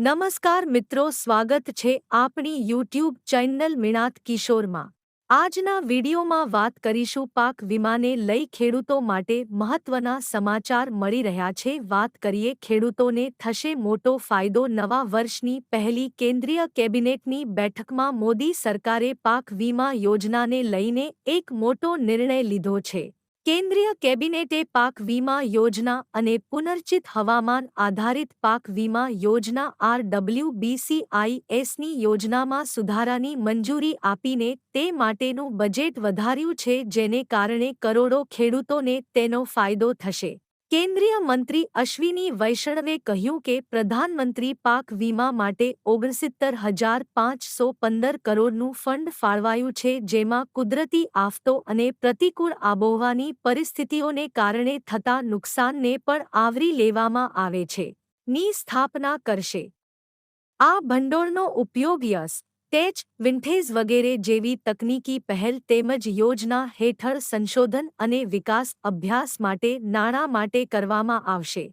નમસ્કાર મિત્રો, સ્વાગત છે આપણી યુટ્યુબ ચેનલ મિણાત કિશોરમાં. આજના વિડીયોમાં વાત કરીશું પાક વીમાને લઈ ખેડૂતો માટે મહત્વના સમાચાર મળી રહ્યા છે. વાત કરીએ ખેડૂતોને થશે મોટો ફાયદો નવા વર્ષની પહેલી કેન્દ્રીય કેબિનેટની બેઠકમાં મોદી સરકારે પાક વીમા યોજનાને લઈને એક મોટો નિર્ણય લીધો છે. કેન્દ્રીય કેબિનેટે પાક વીમા યોજના અને પુનર્ચિત હવામાન આધારિત પાક વીમા યોજના આરડબ્લ્યુબીસીઆઈએસની યોજનામાં સુધારાની મંજૂરી આપીને તે માટેનું બજેટ વધાર્યું છે, જેને કારણે કરોડો ખેડૂતોને તેનો ફાયદો થશે. કેન્દ્રીય મંત્રી અશ્વિની વૈષ્ણવે કહ્યું કે પ્રધાનમંત્રી પાક વીમા માટે ઓગણસિત્તર હજાર પાંચસો પંદર કરોડનું ફંડ ફાળવાયું છે, જેમાં કુદરતી આફતો અને પ્રતિકૂળ આબોહવાની પરિસ્થિતિઓને કારણે થતા નુકસાનને પણ આવરી લેવામાં આવે છે. ની સ્થાપના કરશે. આ ભંડોળનો ઉપયોગ યસ ટેચ વિન્ઠેઝ વગેરે જેવી તકનીકી પહેલ તેમજ યોજના હેઠળ સંશોધન અને વિકાસ અભ્યાસ માટે નાણાં માટે કરવામાં આવશે.